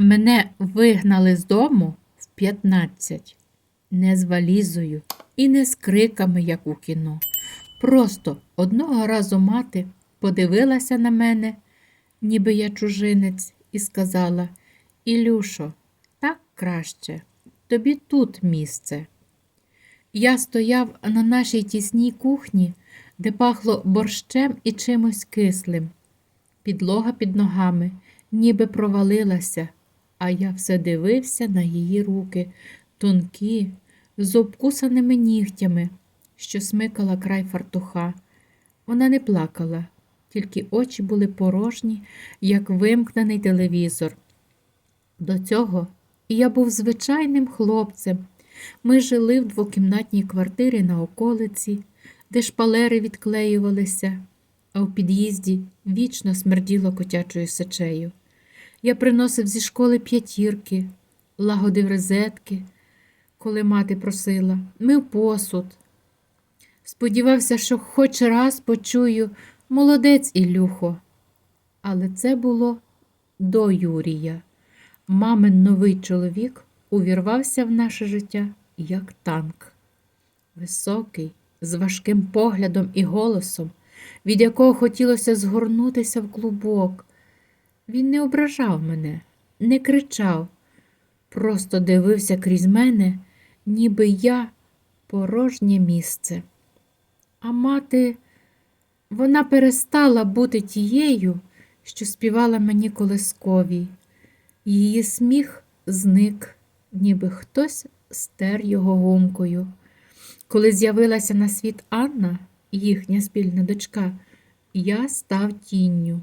Мене вигнали з дому в 15. Не з валізою і не з криками, як у кіно. Просто одного разу мати подивилася на мене, ніби я чужинець, і сказала: Ілюшо, так краще, тобі тут місце. Я стояв на нашій тісній кухні, де пахло борщем і чимось кислим. Підлога під ногами ніби провалилася, а я все дивився на її руки, тонкі, з обкусаними нігтями, що смикала край фартуха. Вона не плакала, тільки очі були порожні, як вимкнений телевізор. До цього я був звичайним хлопцем. Ми жили в двокімнатній квартирі на околиці, де шпалери відклеювалися, а в під'їзді вічно смерділо котячою сечею. Я приносив зі школи п'ятірки, лагодив розетки, коли мати просила, мив посуд. Сподівався, що хоч раз почую молодець Ілюхо. Але це було до Юрія. Мамин новий чоловік увірвався в наше життя як танк. Високий, з важким поглядом і голосом, від якого хотілося згорнутися в клубок. Він не ображав мене, не кричав, просто дивився крізь мене, ніби я порожнє місце. А мати, вона перестала бути тією, що співала мені колисковій. Її сміх зник, ніби хтось стер його гумкою. Коли з'явилася на світ Анна, їхня спільна дочка, я став тінню.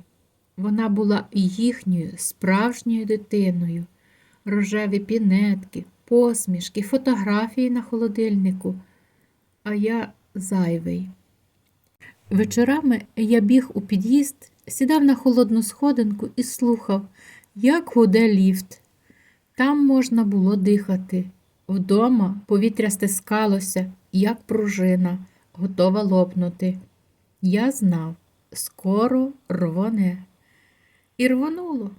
Вона була їхньою справжньою дитиною, рожеві пінетки, посмішки, фотографії на холодильнику, а я зайвий. Вечорами я біг у під'їзд, сідав на холодну сходинку і слухав, як гуде ліфт. Там можна було дихати. Вдома повітря стискалося, як пружина, готова лопнути. Я знав, скоро рвоне. І рвонуло.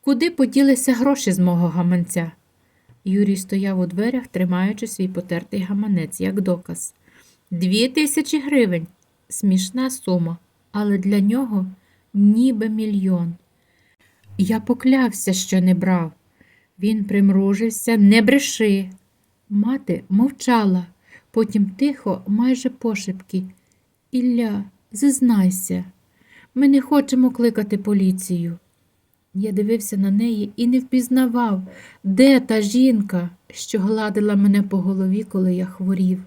Куди поділися гроші з мого гаманця? Юрій стояв у дверях, тримаючи свій потертий гаманець, як доказ. Дві тисячі гривень. Смішна сума, але для нього ніби мільйон. Я поклявся, що не брав. Він примружився, не бреши. Мати мовчала, потім тихо, майже пошепки. Ілля, зізнайся, ми не хочемо кликати поліцію. Я дивився на неї і не впізнавав, де та жінка, що гладила мене по голові, коли я хворів.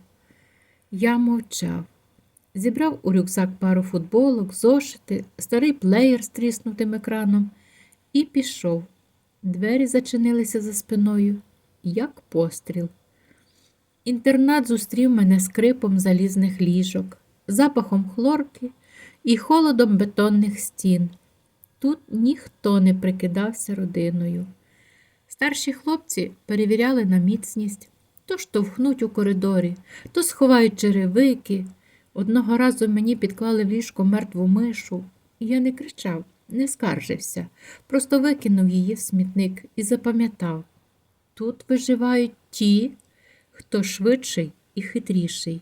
Я мовчав. Зібрав у рюкзак пару футболок, зошити, старий плеєр з тріснутим екраном і пішов. Двері зачинилися за спиною, як постріл. Інтернат зустрів мене скрипом залізних ліжок, запахом хлорки і холодом бетонних стін. Тут ніхто не прикидався родиною. Старші хлопці перевіряли на міцність, то штовхнуть у коридорі, то сховають черевики. Одного разу мені підклали в ліжко мертву мишу, і я не кричав, не скаржився, просто викинув її в смітник і запам'ятав тут виживають ті, хто швидший і хитріший.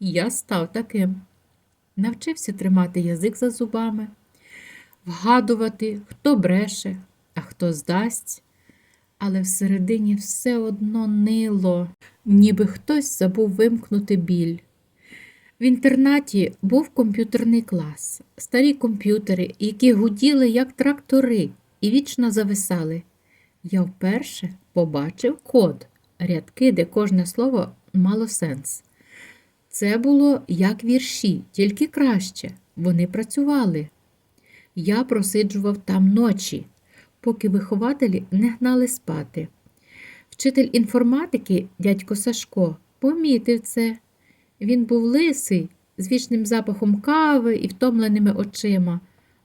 Я став таким. Навчився тримати язик за зубами, вгадувати, хто бреше, а хто здасть, але всередині все одно нило, ніби хтось забув вимкнути біль. В інтернаті був комп'ютерний клас, старі комп'ютери, які гуділи, як трактори, і вічно зависали. Я вперше побачив код, рядки, де кожне слово мало сенс. Це було як вірші, тільки краще. Вони працювали. Я просиджував там ночі, поки вихователі не гнали спати. Вчитель інформатики, дядько Сашко, помітив це. Він був лисий, з вічним запахом кави і втомленими очима,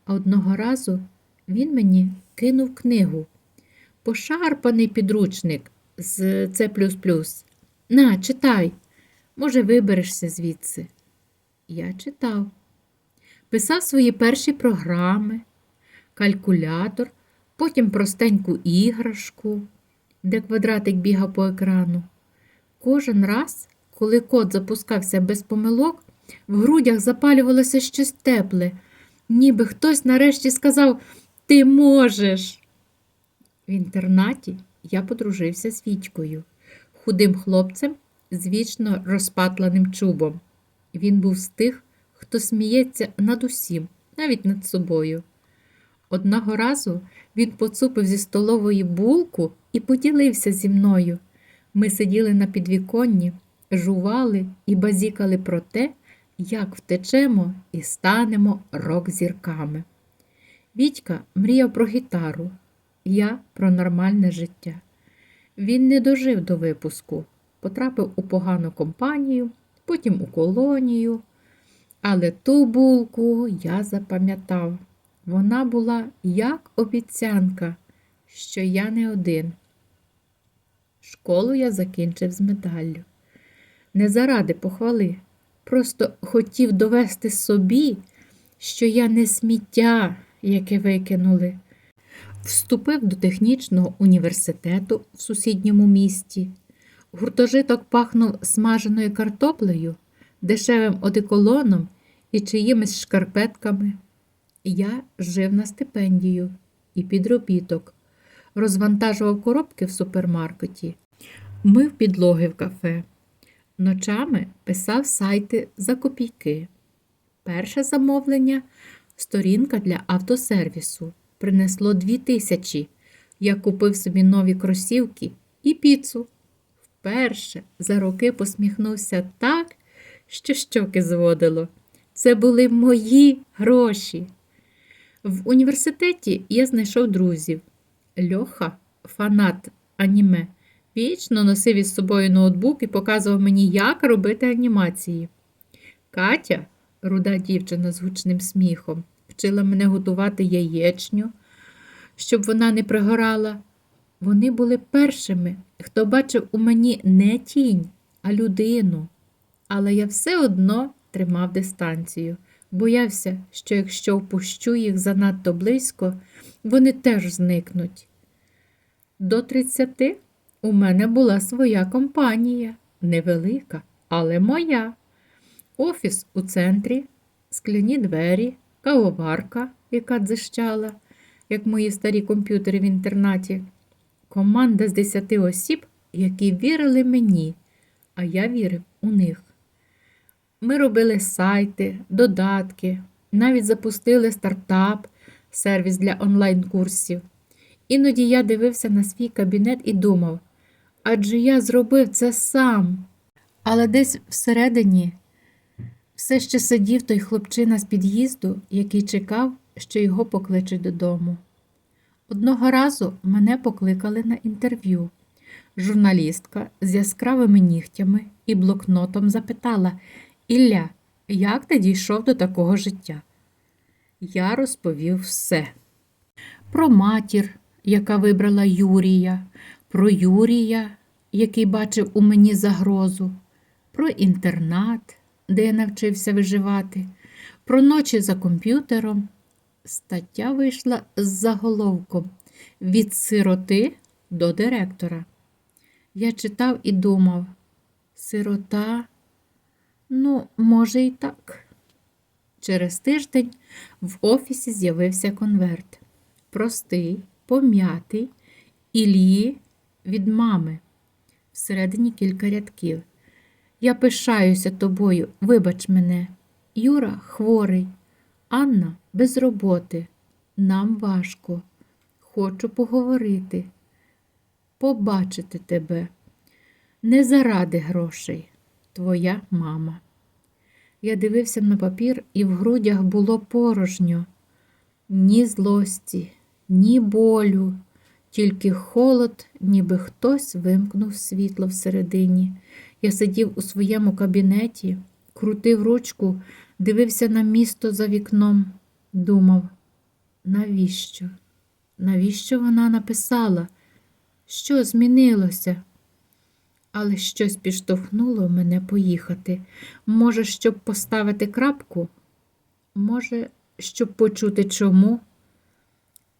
а одного разу він мені кинув книгу. Пошарпаний підручник з C. На, читай. Може, виберешся звідси. Я читав. Писав свої перші програми, калькулятор потім простеньку іграшку, де квадратик бігав по екрану. Кожен раз, коли код запускався без помилок, в грудях запалювалося щось тепле, ніби хтось нарешті сказав Ти можеш. В інтернаті я подружився з Вітькою, худим хлопцем з вічно розпатланим чубом. Він був з тих, хто сміється над усім, навіть над собою. Одного разу він поцупив зі столової булку і поділився зі мною. Ми сиділи на підвіконні, жували і базікали про те, як втечемо і станемо рок-зірками. Вітька мріяв про гітару, я про нормальне життя. Він не дожив до випуску, потрапив у погану компанію, потім у колонію. Але ту булку я запам'ятав. Вона була як обіцянка, що я не один. Школу я закінчив з медаллю. Не заради похвали, просто хотів довести собі, що я не сміття, яке викинули. Вступив до технічного університету в сусідньому місті. Гуртожиток пахнув смаженою картоплею, дешевим одеколоном і чиїмись шкарпетками. Я жив на стипендію і підробіток, розвантажував коробки в супермаркеті, мив підлоги в кафе. Ночами писав сайти за копійки. Перше замовлення сторінка для автосервісу принесло дві тисячі. Я купив собі нові кросівки і піцу. Вперше за роки посміхнувся так, що щоки зводило. Це були мої гроші. В університеті я знайшов друзів. Льоха, фанат аніме, вічно носив із собою ноутбук і показував мені, як робити анімації. Катя, руда дівчина з гучним сміхом, вчила мене готувати яєчню, щоб вона не пригорала. Вони були першими, хто бачив у мені не тінь, а людину. Але я все одно тримав дистанцію, боявся, що якщо впущу їх занадто близько, вони теж зникнуть. До тридцяти у мене була своя компанія, невелика, але моя. Офіс у центрі, скляні двері, кавоварка, яка дзищала, як мої старі комп'ютери в інтернаті, команда з десяти осіб, які вірили мені, а я вірив у них. Ми робили сайти, додатки, навіть запустили стартап, сервіс для онлайн-курсів. Іноді я дивився на свій кабінет і думав, адже я зробив це сам. Але десь всередині все ще сидів той хлопчина з під'їзду, який чекав, що його покличуть додому. Одного разу мене покликали на інтерв'ю. Журналістка з яскравими нігтями і блокнотом запитала Ілля, як ти дійшов до такого життя? Я розповів все. Про матір, яка вибрала Юрія, про Юрія, який бачив у мені загрозу, про інтернат, де я навчився виживати, про ночі за комп'ютером. Стаття вийшла з заголовком Від сироти до директора. Я читав і думав, сирота, ну, може, і так. Через тиждень в офісі з'явився конверт. Простий, пом'ятий, Ілії від мами. Всередині кілька рядків. Я пишаюся тобою, вибач мене. Юра хворий, Анна без роботи. Нам важко. Хочу поговорити, побачити тебе. Не заради грошей, твоя мама. Я дивився на папір, і в грудях було порожньо, ні злості, ні болю, тільки холод, ніби хтось вимкнув світло всередині. Я сидів у своєму кабінеті, крутив ручку, дивився на місто за вікном, думав, навіщо? Навіщо вона написала? Що змінилося? Але щось підштовхнуло мене поїхати. Може, щоб поставити крапку? Може, щоб почути чому?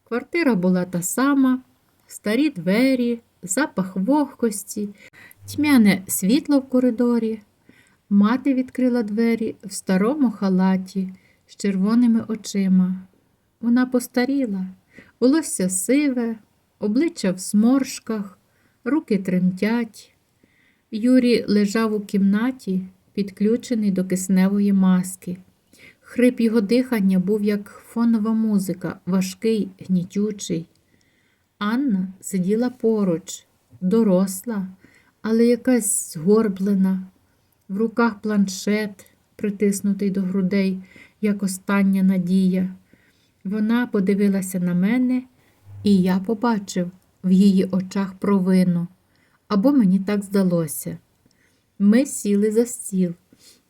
Квартира була та сама, старі двері, запах вогкості, тьмяне світло в коридорі. Мати відкрила двері в старому халаті з червоними очима. Вона постаріла, волосся сиве, обличчя в сморшках, руки тремтять. Юрій лежав у кімнаті, підключений до кисневої маски. Хрип його дихання був як фонова музика, важкий, гнітючий. Анна сиділа поруч, доросла, але якась згорблена, в руках планшет, притиснутий до грудей, як остання надія. Вона подивилася на мене, і я побачив в її очах провину. Або мені так здалося. Ми сіли за стіл.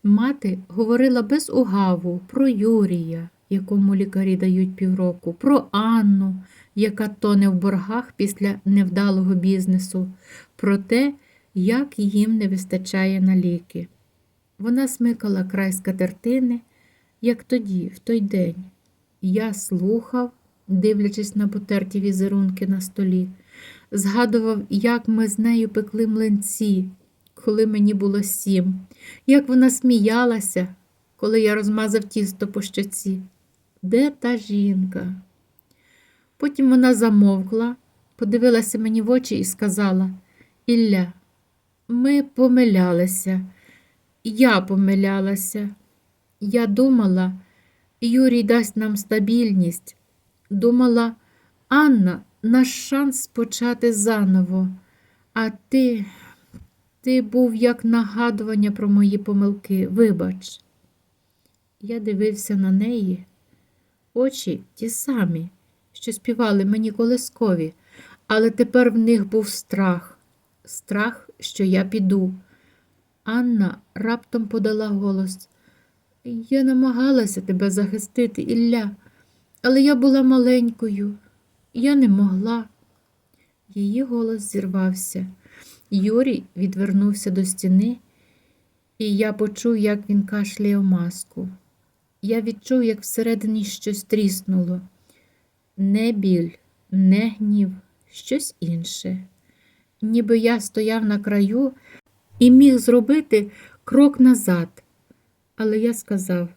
Мати говорила без угаву про Юрія, якому лікарі дають півроку, про Анну, яка тоне в боргах після невдалого бізнесу, про те, як їм не вистачає на ліки. Вона смикала край скатертини, як тоді, в той день. Я слухав, дивлячись на потерті візерунки на столі, згадував, як ми з нею пекли млинці, коли мені було сім, як вона сміялася, коли я розмазав тісто по щоці. Де та жінка? Потім вона замовкла, подивилася мені в очі і сказала: Ілля, ми помилялися, я помилялася. Я думала, Юрій дасть нам стабільність. Думала, Анна, наш шанс почати заново. А ти, ти був як нагадування про мої помилки. Вибач. Я дивився на неї. Очі ті самі, що співали мені колискові, але тепер в них був страх, страх, що я піду. Анна раптом подала голос. Я намагалася тебе захистити, Ілля, але я була маленькою, я не могла. Її голос зірвався. Юрій відвернувся до стіни, і я почув, як він кашляє в маску. Я відчув, як всередині щось тріснуло. Не біль, не гнів, щось інше. Ніби я стояв на краю і міг зробити крок назад. Але я сказав: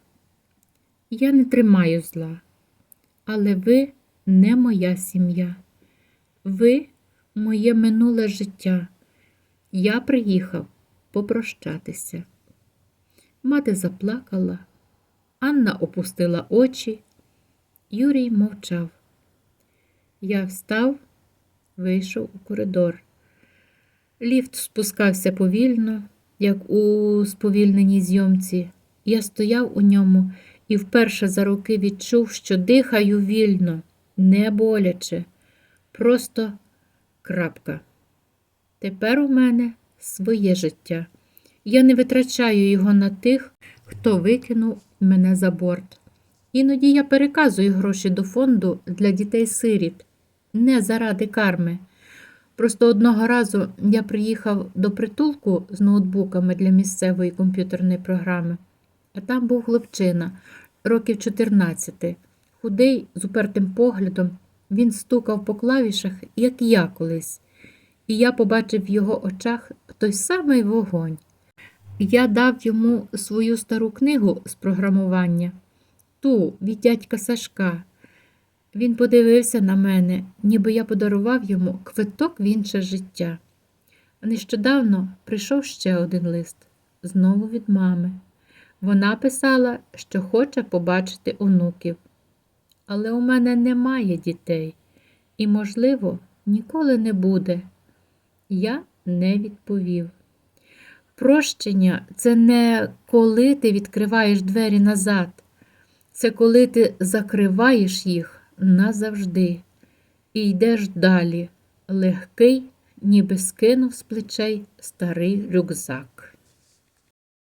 я не тримаю зла, але ви не моя сім'я. Ви моє минуле життя. Я приїхав попрощатися. Мати заплакала, Анна опустила очі, Юрій мовчав. Я встав, вийшов у коридор. Ліфт спускався повільно, як у сповільненій зйомці. Я стояв у ньому і вперше за роки відчув, що дихаю вільно, не боляче, просто крапка. Тепер у мене своє життя. Я не витрачаю його на тих, хто викинув мене за борт. Іноді я переказую гроші до фонду для дітей-сиріт, не заради карми. Просто одного разу я приїхав до притулку з ноутбуками для місцевої комп'ютерної програми, а там був хлопчина, років 14, худий, з упертим поглядом. Він стукав по клавішах, як я колись, і я побачив в його очах той самий вогонь. Я дав йому свою стару книгу з програмування, ту від дядька Сашка. Він подивився на мене, ніби я подарував йому квиток в інше життя. Нещодавно прийшов ще один лист, знову від мами. Вона писала, що хоче побачити онуків. Але у мене немає дітей і, можливо, ніколи не буде. Я не відповів. Прощення це не коли ти відкриваєш двері назад, це коли ти закриваєш їх назавжди і йдеш далі, легкий, ніби скинув з плечей старий рюкзак.